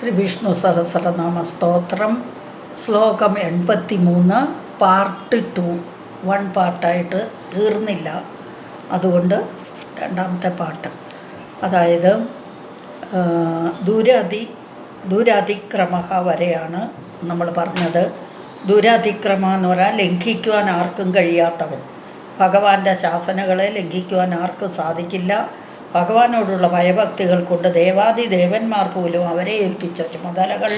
ശ്രീ വിഷ്ണു സഹസ്രനാമ സ്തോത്രം ശ്ലോകം എൺപത്തി മൂന്ന് പാർട്ട് ടു. വൺ പാർട്ടായിട്ട് തീർന്നില്ല. അതുകൊണ്ട് രണ്ടാമത്തെ പാട്ട്. അതായത് ദുരതി ദുരതിക്രമ വരെയാണ് നമ്മൾ പറഞ്ഞത്. ദുരതിക്രമ എന്ന് പറഞ്ഞാൽ ലംഘിക്കുവാൻ ആർക്കും കഴിയാത്തവൻ. ഭഗവാന്റെ ശാസനകളെ ലംഘിക്കുവാൻ ആർക്കും സാധിക്കില്ല. ഭഗവാനോടുള്ള ഭയഭക്തികൾ കൊണ്ട് ദേവാദി ദേവന്മാർ പോലും അവരെ ഏൽപ്പിച്ച ചുമതലകൾ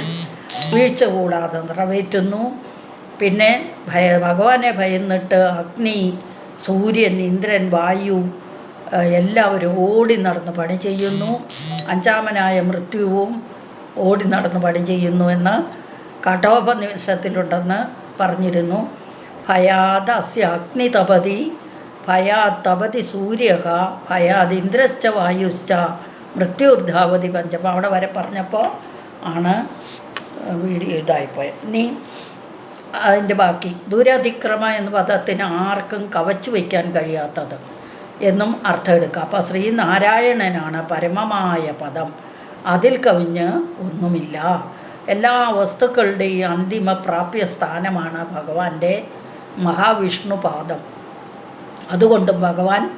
വീഴ്ച കൂടാതെ നിറവേറ്റുന്നു. പിന്നെ ഭയ ഭഗവാനെ ഭയന്നിട്ട് അഗ്നി സൂര്യൻ ഇന്ദ്രൻ വായു എല്ലാവരും ഓടി നടന്ന് പണി ചെയ്യുന്നു. അഞ്ചാമനായ മൃത്യുവും ഓടി നടന്ന് പണി ചെയ്യുന്നു എന്ന് കഠോപനിമിഷത്തിലുണ്ടെന്ന് പറഞ്ഞിരുന്നു. അസ്യ അഗ്നിതപതി ഭയാത് സൂര്യക സൂര്യ ഭയാത് ഇന്ദ്രശ്ച വായുശ്ച മൃത്യുർധാവതി പഞ്ചമ. അവിടെ വരെ പറഞ്ഞപ്പോൾ ആണ് വീഡിയോ ഇതായിപ്പോയത് ഇനി അതിന്റെ ബാക്കി. ദുരതിക്രമ എന്ന പദത്തിന് ആർക്കും കവച്ചു വയ്ക്കാൻ കഴിയാത്തത് എന്നും അർത്ഥം എടുക്കുക അപ്പോൾ ശ്രീനാരായണനാണ് പരമമായ പദം. അതിൽ കവിഞ്ഞ് ഒന്നുമില്ല. എല്ലാ വസ്തുക്കളുടെയും അന്തിമ പ്രാപ്യ സ്ഥാനമാണ് ഭഗവാന്റെ മഹാവിഷ്ണു പാദം അതുകൊണ്ടും ഭഗവാൻ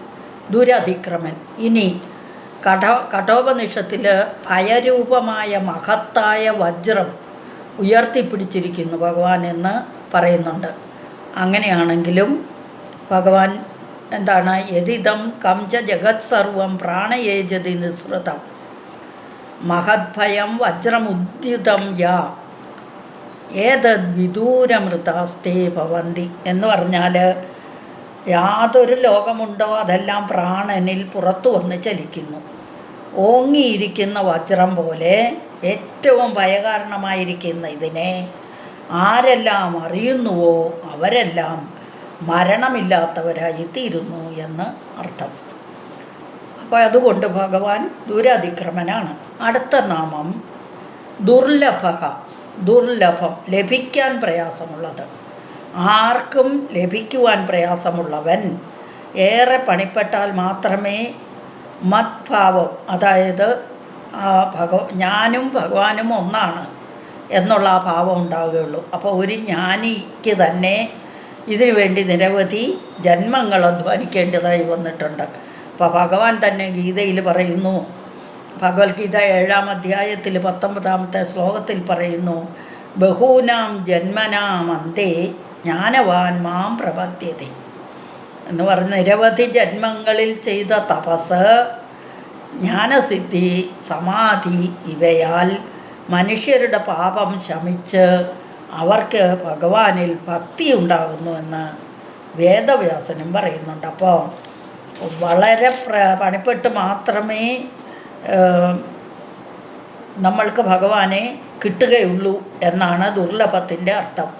ദുരതിക്രമൻ. ഇനി കഠോ കഠോപനിഷത്തിൽ ഭയരൂപമായ മഹത്തായ വജ്രം ഉയർത്തിപ്പിടിച്ചിരിക്കുന്നു ഭഗവാൻ എന്ന് പറയുന്നുണ്ട്. അങ്ങനെയാണെങ്കിലും ഭഗവാൻ എന്താണ്? യതിദം കംച ജഗത് സർവം പ്രാണയേജതി നിസൃതം മഹദ്ഭയം വജ്രമുദ്യുതം യാ. ഏതദ് വിദൂരമൃതാസ്തേ ഭവന്തി എന്ന് പറഞ്ഞാൽ യാതൊരു ലോകമുണ്ടോ അതെല്ലാം പ്രാണനിൽ പുറത്തു വന്ന് ചലിക്കുന്നു. ഓങ്ങിയിരിക്കുന്ന വജ്രം പോലെ ഏറ്റവും ഭയകാരണമായിരിക്കുന്ന ഇതിനെ ആരെല്ലാം അറിയുന്നുവോ അവരെല്ലാം മരണമില്ലാത്തവരായി തീരുന്നു എന്ന് അർത്ഥം. അപ്പോൾ അതുകൊണ്ട് ഭഗവാൻ ദുരതിക്രമനാണ്. അടുത്ത നാമം ദുർലഭ ദുർലഭം ലഭിക്കാൻ പ്രയാസമുള്ളത്. ആർക്കും ലഭിക്കുവാൻ പ്രയാസമുള്ളവൻ ഏറെ പണിപ്പെട്ടാൽ മാത്രമേ മത്ഭാവം അതായത് ഭഗ ഞാനും ഭഗവാനും ഒന്നാണ് എന്നുള്ള ആ ഭാവം ഉണ്ടാവുകയുള്ളൂ. അപ്പോൾ ഒരു ജ്ഞാനിക്ക് തന്നെ ഇതിനു വേണ്ടി നിരവധി ജന്മങ്ങൾ അധ്വാനിക്കേണ്ടതായി വന്നിട്ടുണ്ട്. അപ്പോൾ ഭഗവാൻ തന്നെ ഗീതയിൽ പറയുന്നു ഭഗവത്ഗീത ഏഴാം അധ്യായത്തിൽ പത്തൊമ്പതാമത്തെ ശ്ലോകത്തിൽ പറയുന്നു ബഹൂനാം ജന്മനാം അന്തേ ജ്ഞാനവാൻ മാം പ്രപദ്ധ്യത എന്ന് പറഞ്ഞ നിരവധി ജന്മങ്ങളിൽ ചെയ്ത തപസ് ജ്ഞാനസിദ്ധി സമാധി ഇവയാൽ മനുഷ്യരുടെ പാപം ശമിച്ച് അവർക്ക് ഭഗവാനിൽ ഭക്തി ഉണ്ടാകുന്നുവെന്ന് വേദവ്യാസനും പറയുന്നുണ്ട്. അപ്പോൾ വളരെ പ്ര പണിപ്പെട്ട് മാത്രമേ നമ്മൾക്ക് ഭഗവാനെ കിട്ടുകയുള്ളൂ എന്നാണ് ദുർലഭത്തിന്റെ അർത്ഥം.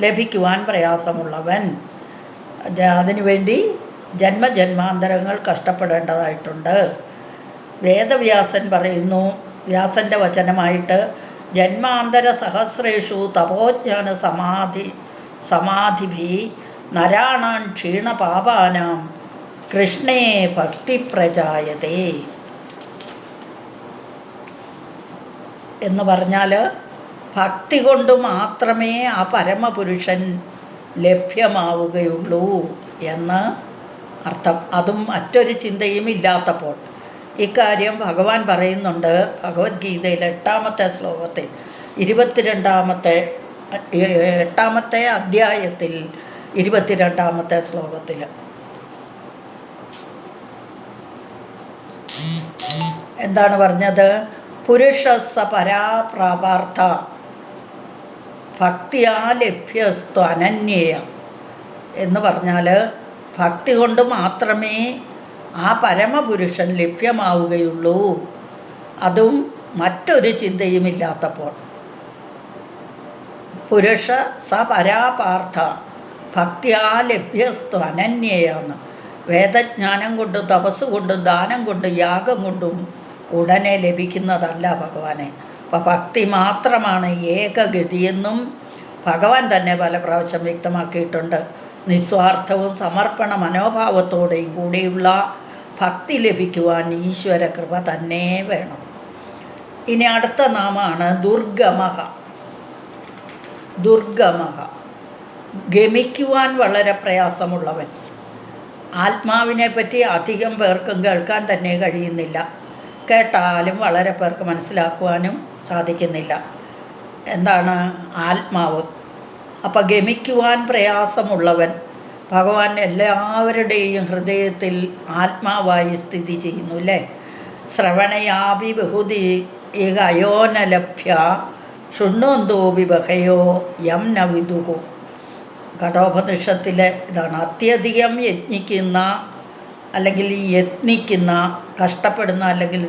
ലഭിക്കുവാൻ പ്രയാസമുള്ളവൻ. അതിനുവേണ്ടി ജന്മജന്മാന്തരങ്ങൾ കഷ്ടപ്പെടേണ്ടതായിട്ടുണ്ട്. വേദവ്യാസൻ പറയുന്നു വ്യാസന്റെ വചനമായിട്ട് ജന്മാന്തര സഹസ്രേഷു തപോജ്ഞാന സമാധി സമാധിഭി നരാണാം ക്ഷീണപാപാനാം കൃഷ്ണേ ഭക്തി പ്രജായതേ. എന്ന് പറഞ്ഞാൽ ഭക്തി കൊണ്ട് മാത്രമേ ആ പരമപുരുഷൻ ലഭ്യമാവുകയുള്ളൂ എന്ന് അർത്ഥം. അതും മറ്റൊരു ചിന്തയും ഇല്ലാത്തപ്പോൾ. ഇക്കാര്യം ഭഗവാൻ പറയുന്നുണ്ട് ഭഗവത്ഗീതയിൽ എട്ടാമത്തെ ശ്ലോകത്തിൽ. ഇരുപത്തിരണ്ടാമത്തെ എട്ടാമത്തെ അധ്യായത്തിൽ ഇരുപത്തിരണ്ടാമത്തെ ശ്ലോകത്തിൽ. എന്താണ് പറഞ്ഞത്? പുരുഷസ പരാപ്രാപാർത്ഥ ഭക്തിയാ ലഭ്യസ്തു അനന്യേയ എന്ന് പറഞ്ഞാൽ ഭക്തി കൊണ്ട് മാത്രമേ ആ പരമപുരുഷൻ ലഭ്യമാവുകയുള്ളൂ. അതും മറ്റൊരു ചിന്തയുമില്ലാത്തപ്പോൾ. പുരുഷ സപരാപാർത്ഥ പരാപാർത്ഥ ഭക്തിയാ ലഭ്യസ്തു അനന്യേയാണ്. വേദജ്ഞാനം കൊണ്ടും തപസ് കൊണ്ടും ദാനം കൊണ്ടും യാഗം കൊണ്ടും ഉടനെ ലഭിക്കുന്നതല്ല ഭഗവാനെ. അപ്പം ഭക്തി മാത്രമാണ് ഏകഗതിയെന്നും ഭഗവാൻ തന്നെ പല പ്രാവശ്യം വ്യക്തമാക്കിയിട്ടുണ്ട്. നിസ്വാർത്ഥവും സമർപ്പണ മനോഭാവത്തോടെയും കൂടിയുള്ള ഭക്തി ലഭിക്കുവാൻ ഈശ്വര കൃപ തന്നെ വേണം. ഇനി അടുത്ത നാമാണ് ദുർഗമഹ. ദുർഗമഹ. ഗമിക്കുവാൻ വളരെ പ്രയാസമുള്ളവൻ. ആത്മാവിനെ പറ്റി അധികം പേർക്കും കേൾക്കാൻ തന്നെ കഴിയുന്നില്ല. കേട്ടാലും വളരെ പേർക്ക് മനസ്സിലാക്കുവാനും സാധിക്കുന്നില്ല. എന്താണ്? ആത്മാവ്. അപ്പം ഗമിക്കുവാൻ പ്രയാസമുള്ളവൻ ഭഗവാൻ എല്ലാവരുടെയും ഹൃദയത്തിൽ ആത്മാവായി സ്ഥിതി ചെയ്യുന്നു അല്ലേ ശ്രവണയാപി ബഹുതി ഏക അയോനലഭ്യ ശുണ്ണോന്തോപി ബഹയോ യം നവിദുഹു വിദുഹു. കഠോപനിഷത്തിലെ ഇതാണ് അത്യധികം യജ്ഞിക്കുന്ന അല്ലെങ്കിൽ യത്നിക്കുന്ന കഷ്ടപ്പെടുന്ന അല്ലെങ്കിൽ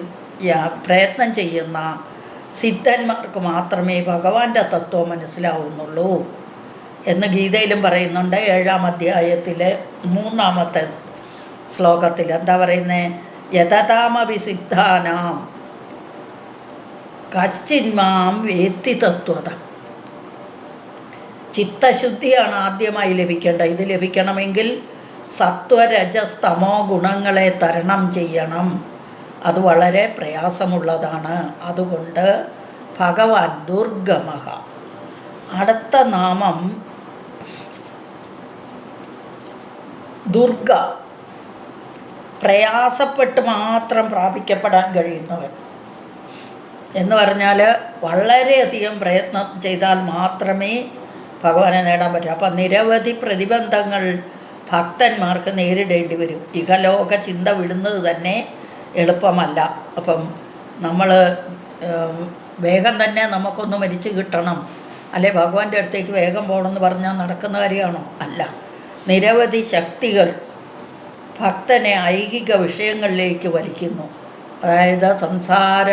പ്രയത്നം ചെയ്യുന്ന സിദ്ധന്മാർക്ക് മാത്രമേ ഭഗവാന്റെ തത്വം മനസ്സിലാവുന്നുള്ളൂ. എന്ന് ഗീതയിലും പറയുന്നുണ്ട്. ഏഴാം അധ്യായത്തിലെ മൂന്നാമത്തെ ശ്ലോകത്തിൽ എന്താ പറയുന്നത് യഥതാമപി സിദ്ധാനാം കശ്ചിന്മാം വേത്തി തത്വത. ചിത്തശുദ്ധിയാണ് ആദ്യമായി ലഭിക്കേണ്ടത്. ഇത് ലഭിക്കണമെങ്കിൽ സത്വരജസ്തമോ ഗുണങ്ങളെ തരണം ചെയ്യണം. അത് വളരെ പ്രയാസമുള്ളതാണ്. അതുകൊണ്ട് ഭഗവാൻ ദുർഗമഹ. അടുത്ത നാമം ദുർഗ. പ്രയാസപ്പെട്ട് മാത്രം പ്രാപിക്കപ്പെടാൻ കഴിയുന്നവൻ. എന്ന് പറഞ്ഞാൽ വളരെയധികം പ്രയത്നം ചെയ്താൽ മാത്രമേ ഭഗവാനെ നേടാൻ പറ്റൂ. അപ്പം നിരവധി പ്രതിബന്ധങ്ങൾ ഭക്തന്മാർക്ക് നേരിടേണ്ടി വരും. ഇഹലോക ചിന്ത വിടുന്നത് തന്നെ എളുപ്പമല്ല. അപ്പം നമ്മൾ വേഗം തന്നെ നമുക്കൊന്ന് മരിച്ചു കിട്ടണം. അല്ലെ ഭഗവാന്റെ അടുത്തേക്ക് വേഗം പോകണമെന്ന് പറഞ്ഞാൽ നടക്കുന്ന കാര്യമാണോ? അല്ല. നിരവധി ശക്തികൾ ഭക്തനെ ഐഹിക വിഷയങ്ങളിലേക്ക് വലിക്കുന്നു. അതായത് സംസാര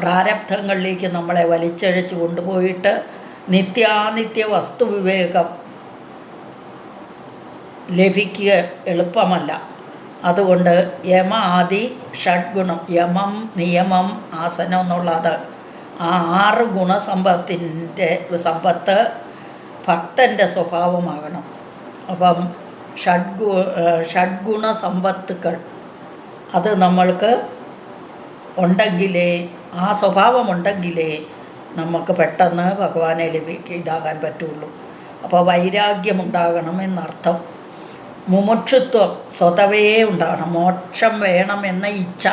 പ്രാരബ്ധങ്ങളിലേക്ക് നമ്മളെ വലിച്ചഴച്ച് കൊണ്ടുപോയിട്ട് നിത്യാനിത്യ വസ്തുവിവേകം ലഭിക്കുക എളുപ്പമല്ല. അതുകൊണ്ട് യമ ആദി ഷഡ്ഗുണം യമം നിയമം ആസനം എന്നുള്ളത് ആ ആറ് ഗുണസമ്പത്തിന്റെ സമ്പത്ത് ഭക്തന്റെ സ്വഭാവമാകണം. അപ്പം ഷഡ്ഗു ഷഡ്ഗുണ സമ്പത്തുക്കൾ അത് നമ്മൾക്ക് ഉണ്ടെങ്കിലേ ആ സ്വഭാവമുണ്ടെങ്കിലേ നമുക്ക് പെട്ടെന്ന് ഭഗവാനെ ലഭിക്കുക ഇതാകാൻ പറ്റുള്ളൂ. അപ്പോൾ വൈരാഗ്യമുണ്ടാകണം എന്നർത്ഥം. മുമുക്ഷുത്വം സ്വതവേ ഉണ്ടാകണം മോക്ഷം വേണമെന്ന ഇച്ഛ.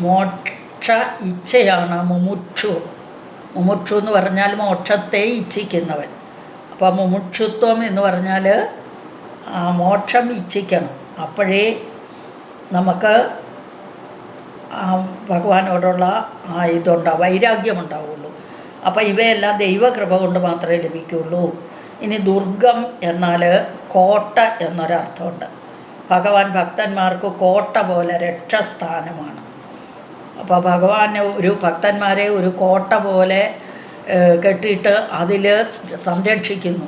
മോക്ഷ ഇച്ഛയാണ് മുമുക്ഷു. മുമുക്ഷു എന്ന് പറഞ്ഞാൽ മോക്ഷത്തെ ഇച്ഛിക്കുന്നവൻ. അപ്പോൾ മുമുക്ഷുത്വം എന്ന് പറഞ്ഞാൽ മോക്ഷം ഇച്ഛിക്കണം. അപ്പോഴേ നമുക്ക് ഭഗവാനോടുള്ള ആ ഇതുണ്ടാവും വൈരാഗ്യമുണ്ടാവുള്ളൂ അപ്പോൾ ഇവയെല്ലാം ദൈവകൃപ കൊണ്ട് മാത്രമേ ലഭിക്കുകയുള്ളൂ ഇനി ദുർഗം എന്നാൽ കോട്ട എന്നൊരർത്ഥമുണ്ട്. ഭഗവാൻ ഭക്തന്മാർക്ക് കോട്ട പോലെ രക്ഷസ്ഥാനമാണ്. അപ്പോൾ ഭഗവാൻ ഒരു ഭക്തന്മാരെ ഒരു കോട്ട പോലെ കെട്ടിയിട്ട് അതിൽ സംരക്ഷിക്കുന്നു.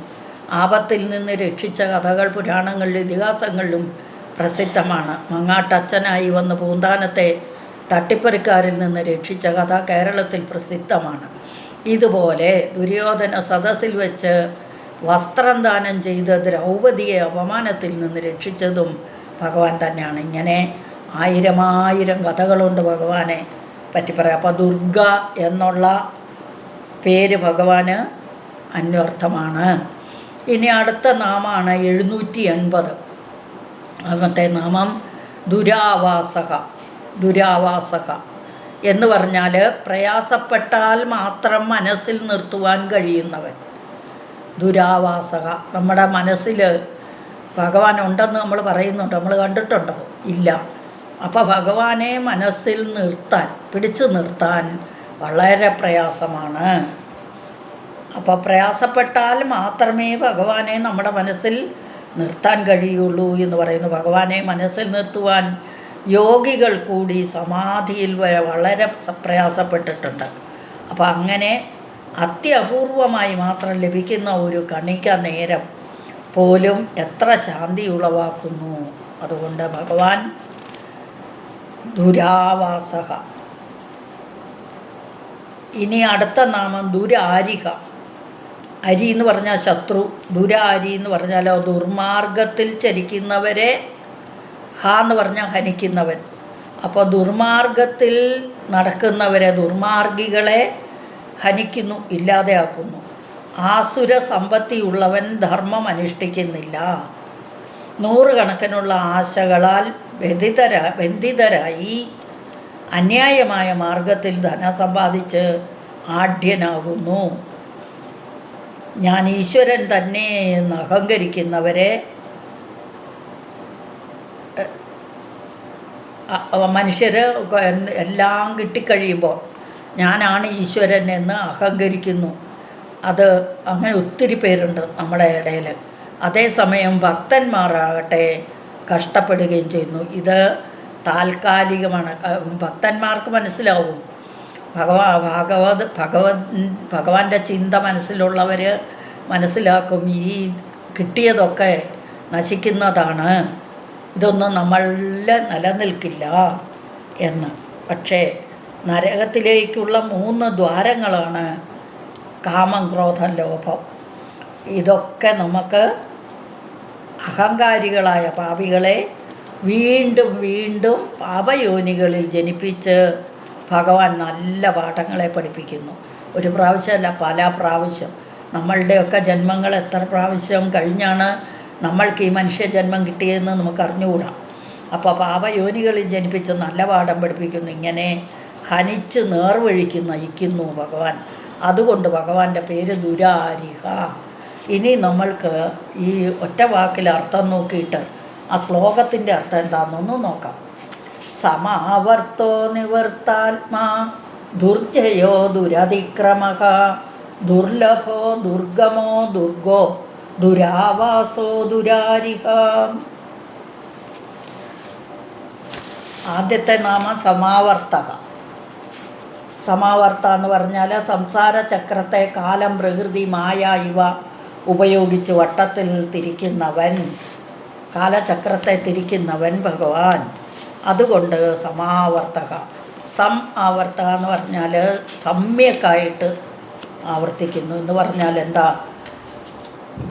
ആപത്തിൽ നിന്ന് രക്ഷിച്ച കഥകൾ പുരാണങ്ങളിലും ഇതിഹാസങ്ങളിലും പ്രസിദ്ധമാണ്. മങ്ങാട്ടച്ഛനായി വന്ന് പൂന്താനത്തെ തട്ടിപ്പറിക്കാരിൽ നിന്ന് രക്ഷിച്ച കഥ കേരളത്തിൽ പ്രസിദ്ധമാണ്. ഇതുപോലെ ദുര്യോധന സദസ്സിൽ വെച്ച് വസ്ത്രം ദാനം ചെയ്ത് ദ്രൗപതിയെ അപമാനത്തിൽ നിന്ന് രക്ഷിച്ചതും ഭഗവാൻ തന്നെയാണ്. ഇങ്ങനെ ആയിരമായിരം കഥകളുണ്ട് ഭഗവാനെ പറ്റി പറയാം. അപ്പോൾ ദുർഗ എന്നുള്ള പേര് ഭഗവാന് അന്വർത്ഥമാണ്. ഇനി അടുത്ത നാമാണ് എഴുന്നൂറ്റി എൺപത് അന്നത്തെ നാമം ദുരാവാസക ദുരാവാസക എന്ന് പറഞ്ഞാൽ പ്രയാസപ്പെട്ടാൽ മാത്രം മനസ്സിൽ നിർത്തുവാൻ കഴിയുന്നവൻ. ദുരാവാസക. നമ്മുടെ മനസ്സിൽ ഭഗവാൻ ഉണ്ടെന്ന് നമ്മൾ പറയുന്നുണ്ട്. നമ്മൾ കണ്ടിട്ടുണ്ടോ? ഇല്ല. അപ്പോൾ ഭഗവാനെ മനസ്സിൽ നിർത്താൻ പിടിച്ചു നിർത്താൻ വളരെ പ്രയാസമാണ്. അപ്പോൾ പ്രയാസപ്പെട്ടാൽ മാത്രമേ ഭഗവാനെ നമ്മുടെ മനസ്സിൽ നിർത്താൻ കഴിയുള്ളൂ എന്ന് പറയുന്നു. ഭഗവാനെ മനസ്സിൽ നിർത്തുവാൻ യോഗികൾ കൂടി സമാധിയിൽ വളരെ പ്രയാസപ്പെട്ടിട്ടുണ്ട്. അപ്പോൾ അങ്ങനെ അത്യപൂർവമായി മാത്രം ലഭിക്കുന്ന ഒരു കണിക നേരം പോലും എത്ര ശാന്തി ഉളവാക്കുന്നു. അതുകൊണ്ട് ഭഗവാൻ ദുരാവാസക. ഇനി അടുത്ത നാമം ദുരാരിക. അരി എന്ന് പറഞ്ഞാൽ ശത്രു ദുരാരി എന്ന് പറഞ്ഞാലോ ദുർമാർഗത്തിൽ ചരിക്കുന്നവരെ ഹ എന്ന് പറഞ്ഞാൽ ഹനിക്കുന്നവൻ. അപ്പോൾ ദുർമാർഗത്തിൽ നടക്കുന്നവരെ ദുർമാർഗികളെ ഹനിക്കുന്നു ഇല്ലാതെയാക്കുന്നു. ആസുര സമ്പത്തിയുള്ളവൻ ധർമ്മം അനുഷ്ഠിക്കുന്നില്ല. നൂറുകണക്കിനുള്ള ആശകളാൽ ബന്ധിതര ബന്ധിതരായി അന്യായമായ മാർഗത്തിൽ ധനം സമ്പാദിച്ച് ആഢ്യനാകുന്നു. ഞാൻ ഈശ്വരൻ തന്നെ എന്ന് അഹങ്കരിക്കുന്നവരെ മനുഷ്യർ എല്ലാം കിട്ടിക്കഴിയുമ്പോൾ ഞാനാണ് ഈശ്വരൻ എന്ന് അഹങ്കരിക്കുന്നു. അത് അങ്ങനെ ഒത്തിരി പേരുണ്ട് നമ്മുടെ ഇടയിൽ. അതേസമയം ഭക്തന്മാരാകട്ടെ കഷ്ടപ്പെടുകയും ചെയ്യുന്നു. ഇത് താൽക്കാലികമാണ്. ഭക്തന്മാർക്ക് മനസ്സിലാവും. ഭഗവാ ഭാഗവത് ഭഗവത് ഭഗവാന്റെ ചിന്ത മനസ്സിലുള്ളവർ മനസ്സിലാക്കും ഈ കിട്ടിയതൊക്കെ നശിക്കുന്നതാണ്. ഇതൊന്നും നമ്മളിൽ നിലനിൽക്കില്ല എന്ന്. പക്ഷേ നരകത്തിലേക്കുള്ള മൂന്ന് ദ്വാരങ്ങളാണ് കാമം ക്രോധം ലോഭം. ഇതൊക്കെ നമുക്ക് അഹങ്കാരികളായ പാപികളെ വീണ്ടും വീണ്ടും പാപയോനികളിൽ ജനിപ്പിച്ച് ഭഗവാൻ നല്ല പാഠങ്ങളെ പഠിപ്പിക്കുന്നു. ഒരു പ്രാവശ്യമല്ല പല പ്രാവശ്യം. നമ്മളുടെയൊക്കെ ജന്മങ്ങൾ എത്ര പ്രാവശ്യം കഴിഞ്ഞാണ് നമ്മൾക്ക് ഈ മനുഷ്യ ജന്മം കിട്ടിയതെന്ന് നമുക്ക് അറിഞ്ഞുകൂടാ അപ്പോൾ പാപയോനികളിൽ ജനിപ്പിച്ച് നല്ല പാഠം പഠിപ്പിക്കുന്നു. ഇങ്ങനെ ഹനിച്ച് നേർവഴിക്ക് നയിക്കുന്നു ഭഗവാൻ. അതുകൊണ്ട് ഭഗവാന്റെ പേര് ദുരാരിഹ. ഇനി നമ്മൾക്ക് ഈ ഒറ്റ വാക്കിൽ അർത്ഥം നോക്കിയിട്ട് ആ ശ്ലോകത്തിന്റെ അർത്ഥം എന്താണെന്നൊന്ന് നോക്കാം. സമാവർത്തോ നിവർത്താത്മാ ദുർജയോ ദുരതിക്രമ ദുർലഭോ ദുർഗമോ ദുർഗോ ദുരാവാസോ ദുരാരിഹ. ആദ്യത്തെ നാമം സമാവർത്തക. സമാവർത്ത എന്ന് പറഞ്ഞാൽ സംസാര ചക്രത്തെ കാലം പ്രകൃതി മായ ഇവ ഉപയോഗിച്ച് വട്ടത്തിൽ തിരിക്കുന്നവൻ കാലചക്രത്തെ തിരിക്കുന്നവൻ ഭഗവാൻ. അതുകൊണ്ട് സമാവർത്തക. സം ആവർത്തക എന്ന് പറഞ്ഞാൽ സമ്യക്കായിട്ട് ആവർത്തിക്കുന്നു എന്ന് പറഞ്ഞാൽ എന്താ?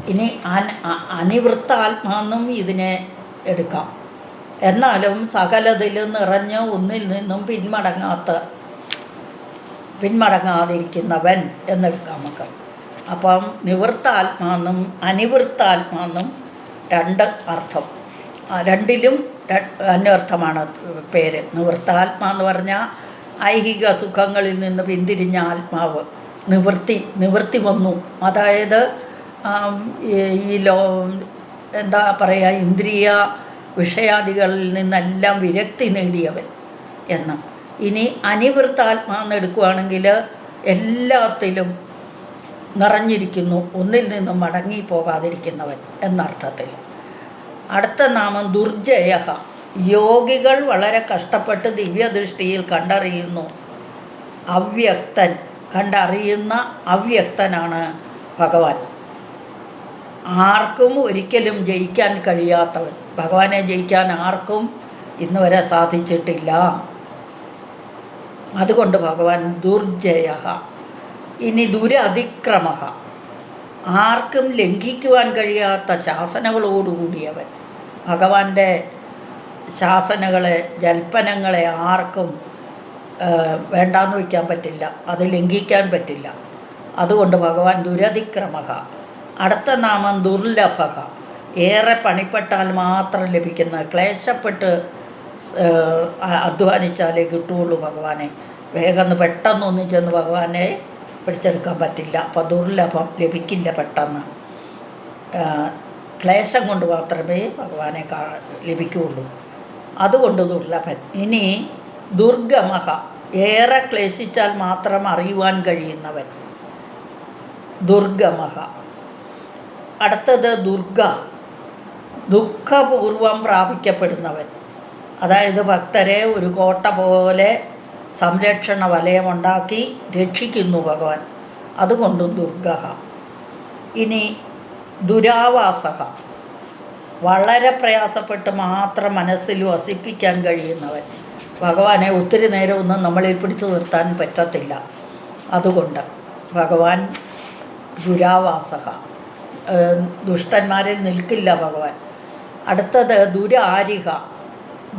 ഇനി അൻ ആത്മാന്നും അനിവൃത്താത്മാന്നും ഇതിനെ എടുക്കാം. എന്നാലും സകലതിൽ നിറഞ്ഞ് ഒന്നിൽ നിന്നും പിന്മടങ്ങാത്ത പിന്മടങ്ങാതിരിക്കുന്നവൻ എന്നെടുക്കാം നമുക്ക്. അപ്പം നിവൃത്താത്മാന്നും അനിവൃത്താത്മാന്നും രണ്ട് അർത്ഥം. രണ്ടിലും അന്വർത്ഥമാണ് പേര്. നിവൃത്താത്മാ എന്ന് പറഞ്ഞാൽ ഐഹിക സുഖങ്ങളിൽ നിന്ന് പിന്തിരിഞ്ഞ ആത്മാവ്. നിവൃത്തി നിവൃത്തി വന്നു. അതായത് ഈ ലോ എന്താ പറയുക ഇന്ദ്രിയ വിഷയാദികളിൽ നിന്നെല്ലാം വിരക്തി നേടിയവൻ എന്ന്. ഇനി അനിവൃത്താത്മാന്ന് എടുക്കുകയാണെങ്കിൽ എല്ലാത്തിലും നിറഞ്ഞിരിക്കുന്നു. ഒന്നിൽ നിന്നും മടങ്ങി പോകാതിരിക്കുന്നവൻ എന്നർത്ഥത്തിൽ. അടുത്ത നാമം ദുർജയ യോഗികൾ വളരെ കഷ്ടപ്പെട്ട് ദിവ്യദൃഷ്ടിയിൽ കണ്ടറിയുന്നു. അവ്യക്തൻ കണ്ടറിയുന്ന അവ്യക്തനാണ് ഭഗവാൻ. ആർക്കും ഒരിക്കലും ജയിക്കാൻ കഴിയാത്തവൻ. ഭഗവാനെ ജയിക്കാൻ ആർക്കും ഇന്നുവരെ സാധിച്ചിട്ടില്ല. അതുകൊണ്ട് ഭഗവാൻ ദുർജയ ഇനി ദുരതിക്രമ ആർക്കും ലംഘിക്കുവാൻ കഴിയാത്ത ശാസനകളോടുകൂടിയവൻ. ഭഗവാന്റെ ശാസനകളെ ജൽപ്പനങ്ങളെ ആർക്കും വേണ്ടാന്ന് വയ്ക്കാൻ പറ്റില്ല. അത് ലംഘിക്കാൻ പറ്റില്ല. അതുകൊണ്ട് ഭഗവാൻ ദുരതിക്രമ അടുത്ത നാമം ദുർലഭ ഏറെ പണിപ്പെട്ടാൽ മാത്രം ലഭിക്കുന്ന ക്ലേശപ്പെട്ട് അധ്വാനിച്ചാലേ കിട്ടുകയുള്ളൂ ഭഗവാനെ. വേഗം പെട്ടെന്ന് പെട്ടെന്നൊന്നും ചെന്ന് ഭഗവാനെ പിടിച്ചെടുക്കാൻ പറ്റില്ല. അപ്പോൾ ദുർലഭം ലഭിക്കില്ല പെട്ടെന്ന്. ക്ലേശം കൊണ്ട് മാത്രമേ ഭഗവാനെ കാ ലഭിക്കുകയുള്ളൂ. അതുകൊണ്ട് ദുർലഭൻ. ഇനി ദുർഗമഹ. ഏറെ ക്ലേശിച്ചാൽ മാത്രം അറിയുവാൻ കഴിയുന്നവൻ. ദുർഗമഹ. അടുത്തത് ദുർഗ. ദുഃഖപൂർവം പ്രാപിക്കപ്പെടുന്നവൻ. അതായത് ഭക്തരെ ഒരു കോട്ട പോലെ സംരക്ഷണ വലയമുണ്ടാക്കി രക്ഷിക്കുന്നു ഭഗവാൻ. അതുകൊണ്ടും ദുർഗ ഇനി ദുരാവാസക വളരെ പ്രയാസപ്പെട്ട് മാത്രം മനസ്സിൽ വസിപ്പിക്കാൻ കഴിയുന്നവൻ. ഭഗവാനെ ഒത്തിരി നേരമൊന്നും നമ്മളിൽ പിടിച്ചു നിർത്താൻ പറ്റത്തില്ല. അതുകൊണ്ട് ഭഗവാൻ ദുരാവാസക ഏഹ് ദുഷ്ടന്മാരിൽ നിൽക്കില്ല ഭഗവാൻ. അടുത്തത് ദുരാരിക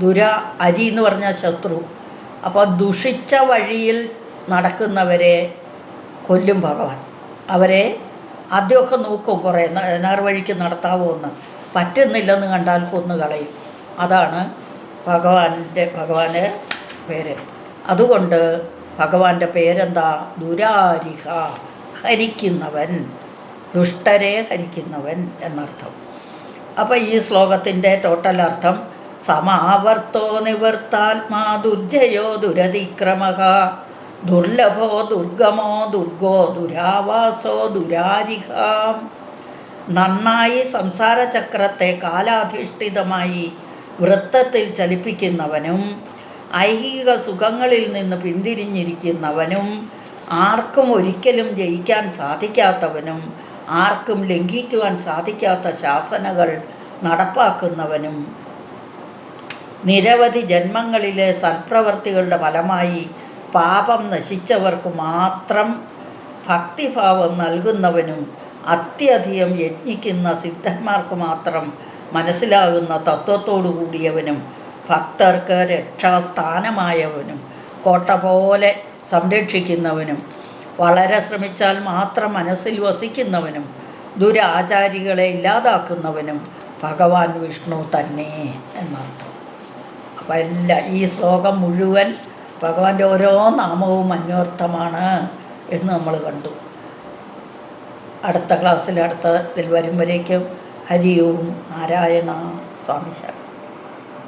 ദുര അരി എന്ന് പറഞ്ഞാൽ ശത്രു. അപ്പോൾ ദുഷിച്ച വഴിയിൽ നടക്കുന്നവരെ കൊല്ലും ഭഗവാൻ. അവരെ ആദ്യമൊക്കെ നോക്കും കുറേ നേർവഴിക്ക് നടത്താവോ എന്ന്. പറ്റുന്നില്ലെന്ന് കണ്ടാൽ കൊന്നു കളയും. അതാണ് ഭഗവാന്റെ ഭഗവാന്റെ പേര്. അതുകൊണ്ട് ഭഗവാന്റെ പേരെന്താ? ദുരാരിഹ ഹരിക്കുന്നവൻ. ദുഷ്ടരെ ഹരിക്കുന്നവൻ എന്നർത്ഥം. അപ്പോൾ ഈ ശ്ലോകത്തിന്റെ ടോട്ടൽ അർത്ഥം സമാവർത്തോ നിവർത്താത്മാ ദുർജയോ ദുരതിക്രമഃ ദുർലഭോ ദുർഗമോ ദുർഗോ ദുരാവാസോ ദുരാരിഹ. നന്നായി സംസാരചക്രത്തെ കാലാധിഷ്ഠിതമായി വൃത്തത്തിൽ ചലിപ്പിക്കുന്നവനും ഐഹിക സുഖങ്ങളിൽ നിന്ന് പിന്തിരിഞ്ഞിരിക്കുന്നവനും ആർക്കും ഒരിക്കലും ജയിക്കാൻ സാധിക്കാത്തവനും ആർക്കും ലംഘിക്കുവാൻ സാധിക്കാത്ത ശാസനകൾ നടപ്പാക്കുന്നവനും നിരവധി ജന്മങ്ങളിലെ സൽപ്രവർത്തികളുടെ ഫലമായി പാപം നശിച്ചവർക്ക് മാത്രം ഭക്തിഭാവം നൽകുന്നവനും അത്യധികം യജ്ഞിക്കുന്ന സിദ്ധന്മാർക്ക് മാത്രം മനസ്സിലാകുന്ന തത്വത്തോടു കൂടിയവനും ഭക്തർക്ക് രക്ഷാസ്ഥാനമായവനും കോട്ട പോലെ സംരക്ഷിക്കുന്നവനും വളരെ ശ്രമിച്ചാൽ മാത്രം മനസ്സിൽ വസിക്കുന്നവനും ദുരാചാരികളെ ഇല്ലാതാക്കുന്നവനും ഭഗവാൻ വിഷ്ണു തന്നെ എന്നർത്ഥം. എല്ലാം ഈ ശ്ലോകം മുഴുവൻ ഭഗവാന്റെ ഓരോ നാമവും അന്വർത്ഥമാണ് എന്ന് നമ്മൾ കണ്ടു. അടുത്ത ക്ലാസ്സിൽ അടുത്തതിൽ വരുമ്പോഴേക്കും വരും വരേക്കും ഹരി ഓം നാരായണ സ്വാമി ശരണം.